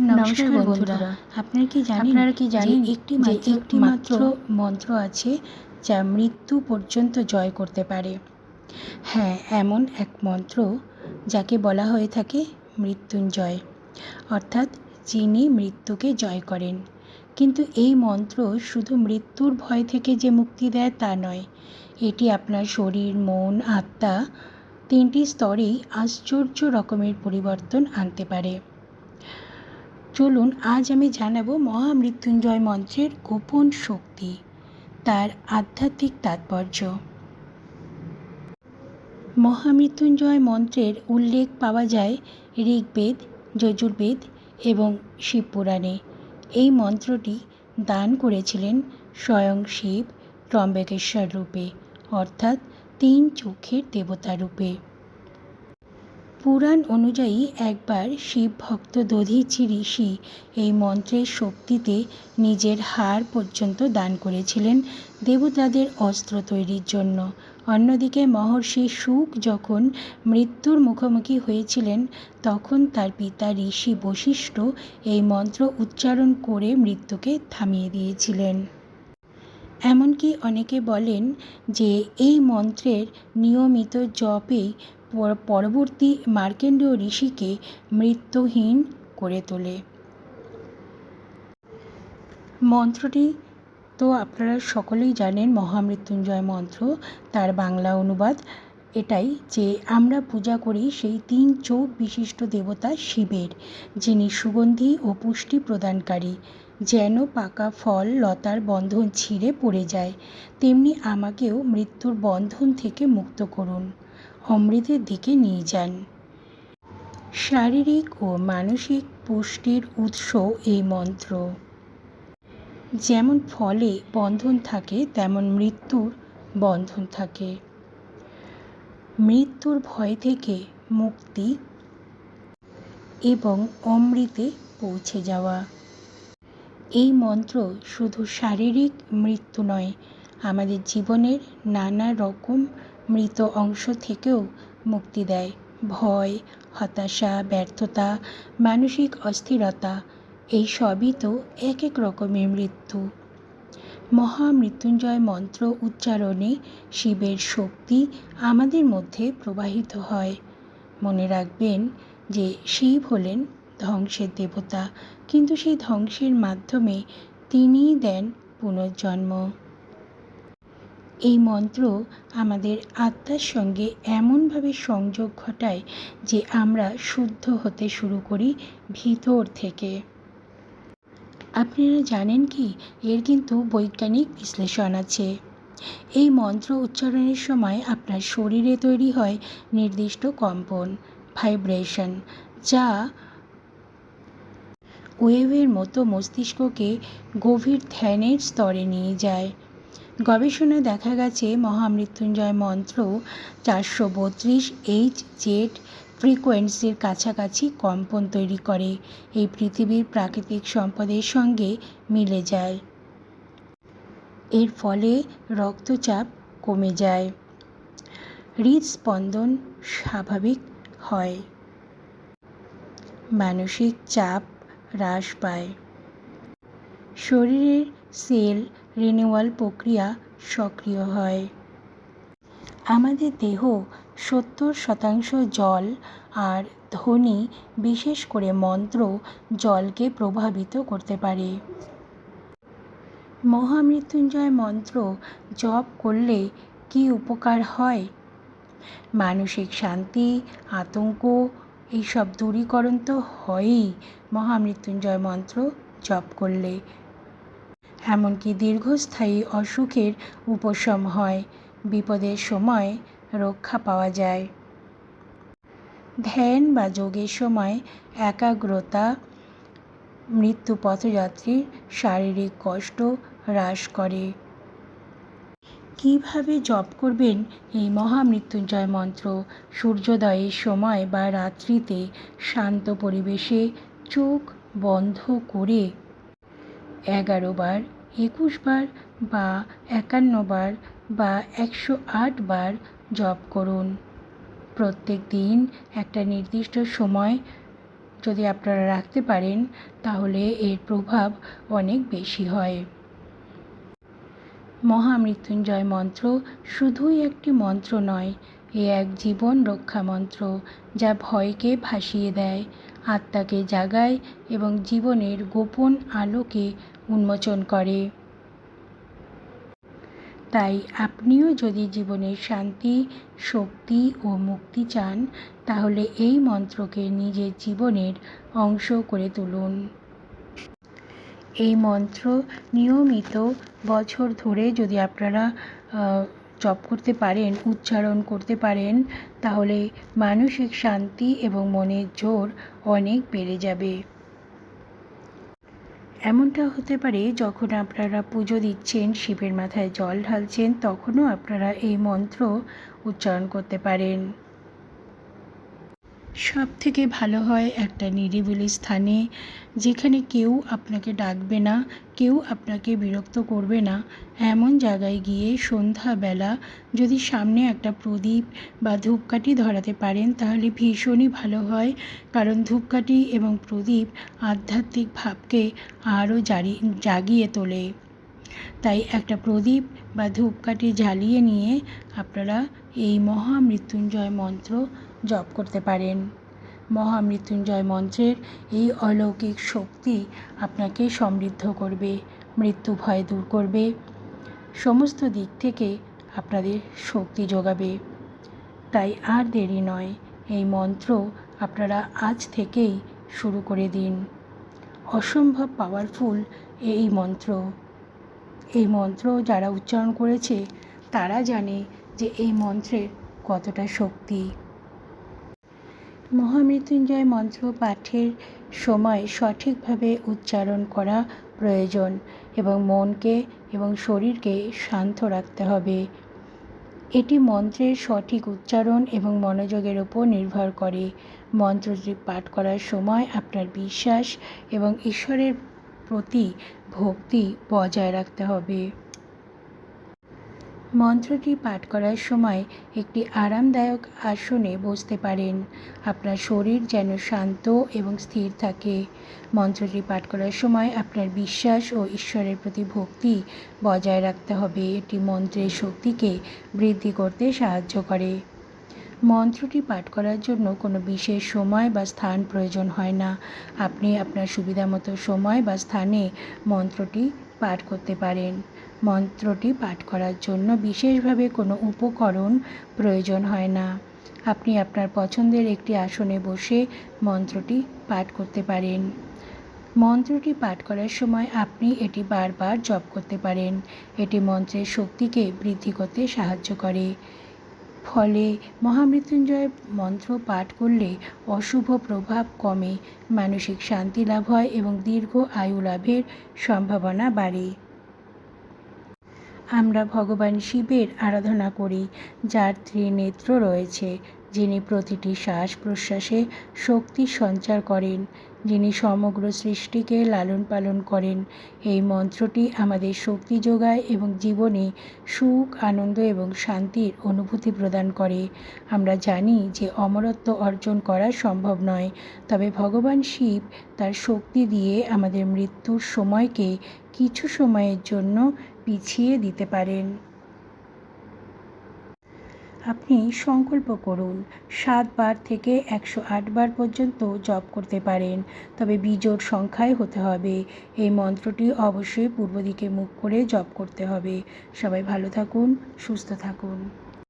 নমস্কার বন্ধুরা। আপনারা কি জানেন আপনারা কি জানেন একটি মাত্র একটি মাত্র মন্ত্র আছে যা মৃত্যু পর্যন্ত জয় করতে পারে। হ্যাঁ এমন এক মন্ত্র যাকে বলা হয়ে থাকে মৃত্যুঞ্জয়। অর্থাৎ যিনি মৃত্যুকে জয় করেন। কিন্তু এই মন্ত্র শুধু মৃত্যুর ভয় থেকে যে মুক্তি দেয় তা নয় এটি আপনার শরীর মন আত্মা তিনটি স্তরেই আশ্চর্য রকমের পরিবর্তন আনতে পারে। চলুন, আজ আমি জানাব মহামৃত্যুঞ্জয় মন্ত্রের গোপন শক্তি, তার আধ্যাত্মিক তাৎপর্য। মহামৃত্যুঞ্জয় মন্ত্রের উল্লেখ পাওয়া যায় ঋগ্বেদ, যজুর্বেদ এবং শিবপুরাণে। এই মন্ত্রটি দান করেছিলেন স্বয়ং শিব ত্রম্বকেশ্বর রূপে, অর্থাৎ তিন চোখের দেবতা রূপে। পুরাণ অনুযায়ী একবার শিব ভক্ত দধিচি ঋষি এই মন্ত্রের শক্তিতে নিজের হার পর্যন্ত দান করেছিলেন দেবতাদের অস্ত্র তৈরির জন্য। অন্যদিকে মহর্ষি সুখ যখন মৃত্যুর মুখোমুখি হয়েছিলেন, তখন তার পিতা ঋষি বশিষ্ঠ এই মন্ত্র উচ্চারণ করে মৃত্যুকে থামিয়ে দিয়েছিলেন। এমনকি অনেকে বলেন যে এই মন্ত্রের নিয়মিত জপেই পরবর্তী মার্কেন্ডীয় ঋষিকে মৃত্যুহীন করে তোলে। মন্ত্রটি তো আপনারা সকলেই জানেন, মহামৃত্যুঞ্জয় মন্ত্র, তার বাংলা অনুবাদ। এটাই যে আমরা পূজা করি সেই তিন চোখ বিশিষ্ট দেবতা শিবের, যিনি সুগন্ধি ও পুষ্টি প্রদানকারী। যেন পাকা ফল লতার বন্ধন ছিঁড়ে পড়ে যায়, তেমনি আমাকেও মৃত্যুর বন্ধন থেকে মুক্ত করুন। অমৃতের দিকে নিয়ে যান। শারীরিক ও মানসিক পুষ্টির উৎস এই মন্ত্র। যেমন ফলে বন্ধন থাকে, তেমন মৃত্যুর বন্ধন থাকে। মৃত্যুর ভয় থেকে মুক্তি এবং অমৃতে পৌঁছে যাওয়া। এই মন্ত্র শুধু শারীরিক মৃত্যু নয়, আমাদের জীবনের নানা রকম মৃত অংশ থেকেও মুক্তি দেয়। ভয়, হতাশা, ব্যর্থতা, মানসিক অস্থিরতা, এই সবই তো এক এক রকমের মৃত্যু। মহামৃত্যুঞ্জয় মন্ত্র উচ্চারণে শিবের শক্তি আমাদের মধ্যে প্রবাহিত হয়। মনে রাখবেন যে শিব হলেন ধ্বংসের দেবতা, কিন্তু সেই ধ্বংসের মাধ্যমে তিনিই দেন পুনর্জন্ম। এই মন্ত্র আমাদের আত্মার সঙ্গে এমনভাবে সংযোগ ঘটায় যে আমরা শুদ্ধ হতে শুরু করি ভিতর থেকে। আপনারা জানেন কি? এর কিন্তু বৈজ্ঞানিক বিশ্লেষণ আছে। এই মন্ত্র উচ্চারণের সময় আপনার শরীরে তৈরি হয় নির্দিষ্ট কম্পন, ভাইব্রেশন, যা ওয়েভের মতো মস্তিষ্ককে গভীর ধ্যানের স্তরে নিয়ে যায়। গবেষণায় দেখা গেছে, মহামৃত্যুঞ্জয় মন্ত্র চারশো বত্রিশ এইচ জেড ফ্রিকোয়েন্সির কাছাকাছি কম্পন তৈরি করে। এই পৃথিবীর প্রাকৃতিক সম্পদের সঙ্গে মিলে যায়। এর ফলে রক্তচাপ কমে যায়। হৃদস্পন্দন স্বাভাবিক হয়। মানসিক চাপ হ্রাস পায়। শরীরের সেল রিনিউয়াল প্রক্রিয়া সক্রিয় হয়। আমাদের দেহ সত্তর শতাংশ জল আর ধ্বনি, বিশেষ করে মন্ত্র, জলকে প্রভাবিত করতে পারে। মহামৃত্যুঞ্জয় মন্ত্র জপ করলে কি উপকার হয়? মানসিক শান্তি, আতঙ্ক, এইসব দূরীকরণ তো হয়ই। মহামৃত্যুঞ্জয় মন্ত্র জপ করলে এমনকি দীর্ঘস্থায়ী অসুখের উপশম হয়। বিপদের সময় রক্ষা পাওয়া যায়। ধ্যান বা যোগের সময় একাগ্রতা মৃত্যু পথযাত্রীর শারীরিক কষ্ট হ্রাস করে। কীভাবে জপ করবেন? এই মহামৃত্যুঞ্জয় মন্ত্র সূর্যোদয়ের সময় বা রাত্রিতে শান্ত পরিবেশে চোখ বন্ধ করে এগারো বার একুশ বার বা একান্ন বার বা একশো আট বার জপ করুন। প্রত্যেক দিন একটা নির্দিষ্ট সময় যদি আপনারা রাখতে পারেন, তাহলে এর প্রভাব অনেক বেশি হয়। মহামৃত্যুঞ্জয় মন্ত্র শুধুই একটি মন্ত্র নয়, এ এক জীবন রক্ষা মন্ত্র যা ভয়কে ভাসিয়ে দেয়, আত্মাকে জাগায় এবং জীবনের গোপন আলোকে উন্মোচন করে। তাই আপনিও যদি জীবনের শান্তি, শক্তি ও মুক্তি চান, তাহলে এই মন্ত্রকে নিজের জীবনের অংশ করে তুলুন। এই মন্ত্র নিয়মিত বছর ধরে যদি আপনারা জপ করতে পারেন, উচ্চারণ করতে পারেন, তাহলে মানসিক শান্তি এবং মনের জোর অনেক বেড়ে যাবে। এমনটা হতে পারে যখন আপনারা পুজো দিচ্ছেন, শিবের মাথায় জল ঢালছেন, তখনও আপনারা এই মন্ত্র উচ্চারণ করতে পারেন। সব থেকে ভালো হয় একটা নিরিবিলি স্থানে, যেখানে কেউ আপনাকে ডাকবে না, কেউ আপনাকে বিরক্ত করবে না। এমন জায়গায় গিয়ে সন্ধ্যাবেলা যদি সামনে একটা প্রদীপ বা ধূপকাঠি ধরাতে পারেন, তাহলে ভীষণই ভালো হয়। কারণ ধূপকাঠি এবং প্রদীপ আধ্যাত্মিক ভাবকে আরও জারি, জাগিয়ে তোলে। তাই একটা প্রদীপ বা ধূপকাঠি জ্বালিয়ে নিয়ে আপনারা এই মহামৃত্যুঞ্জয় মন্ত্র জপ করতে পারেন। মহামৃত্যুঞ্জয় মন্ত্রের এই অলৌকিক শক্তি আপনাকে সমৃদ্ধ করবে, মৃত্যু ভয় দূর করবে, সমস্ত দিক থেকে আপনাদের শক্তি যোগাবে। তাই আর দেরি নয়, এই মন্ত্র আপনারা আজ থেকেই শুরু করে দিন। অসম্ভব পাওয়ারফুল এই মন্ত্র। এই মন্ত্র যারা উচ্চারণ করেছে, তারা জানে যে এই মন্ত্রের কতটা শক্তি। মহামৃত্যুঞ্জয় মন্ত্র পাঠের সময় সঠিকভাবে উচ্চারণ করা প্রয়োজন এবং মনকে এবং শরীরকে শান্ত রাখতে হবে। এটি মন্ত্রের সঠিক উচ্চারণ এবং মনোযোগের উপর নির্ভর করে। মন্ত্রটি পাঠ করার সময় আপনার বিশ্বাস এবং ঈশ্বরের প্রতি ভক্তি বজায় রাখতে হবে। মন্ত্রটি পাঠ করার সময় একটি আরামদায়ক আসনে বসতে পারেন। আপনার শরীর যেন শান্ত এবং স্থির থাকে। মন্ত্রটি পাঠ করার সময় আপনার বিশ্বাস ও ঈশ্বরের প্রতি ভক্তি বজায় রাখতে হবে। এটি মন্ত্রের শক্তিকে বৃদ্ধি করতে সাহায্য করে। মন্ত্রটি পাঠ করার জন্য কোনো বিশেষ সময় বা স্থান প্রয়োজন হয় না। আপনি আপনার সুবিধা মতো সময় বা স্থানে মন্ত্রটি পাঠ করতে পারেন। মন্ত্রটি পাঠ করার জন্য বিশেষভাবে কোনো উপকরণ প্রয়োজন হয় না। আপনি আপনার পছন্দের একটি আসনে বসে মন্ত্রটি পাঠ করতে পারেন। মন্ত্রটি পাঠ করার সময় আপনি এটি বারবার জপ করতে পারেন। এটি মন্ত্রের শক্তিকে বৃদ্ধি করতে সাহায্য করে। ফলে মহামৃত্যুঞ্জয় মন্ত্র পাঠ করলে অশুভ প্রভাব কমে, মানসিক শান্তি লাভ হয় এবং দীর্ঘ আয়ু লাভের সম্ভাবনা বাড়ে। আমরা ভগবান শিবের আরাধনা করি, যার ত্রিনেত্র রয়েছে, যিনি প্রতিটি শ্বাস প্রশ্বাসে শক্তি সঞ্চার করেন, যিনি সমগ্র সৃষ্টিকে লালন পালন করেন। এই মন্ত্রটি আমাদের শক্তি যোগায় এবং জীবনে সুখ, আনন্দ এবং শান্তির অনুভূতি প্রদান করে। আমরা জানি যে অমরত্ব অর্জন করা সম্ভব নয়, তবে ভগবান শিব তার শক্তি দিয়ে আমাদের মৃত্যুর সময়কে কিছু সময়ের জন্য পিছিয়ে দিতে পারেন। আপনি সংকল্প করুন সাতবার থেকে একশো আটবার পর্যন্ত জপ করতে পারেন, তবে বিজোড় সংখ্যায় হতে হবে। এই মন্ত্রটি অবশ্যই পূর্ব দিকে মুখ করে জপ করতে হবে। সবাই ভালো থাকুন, সুস্থ থাকুন।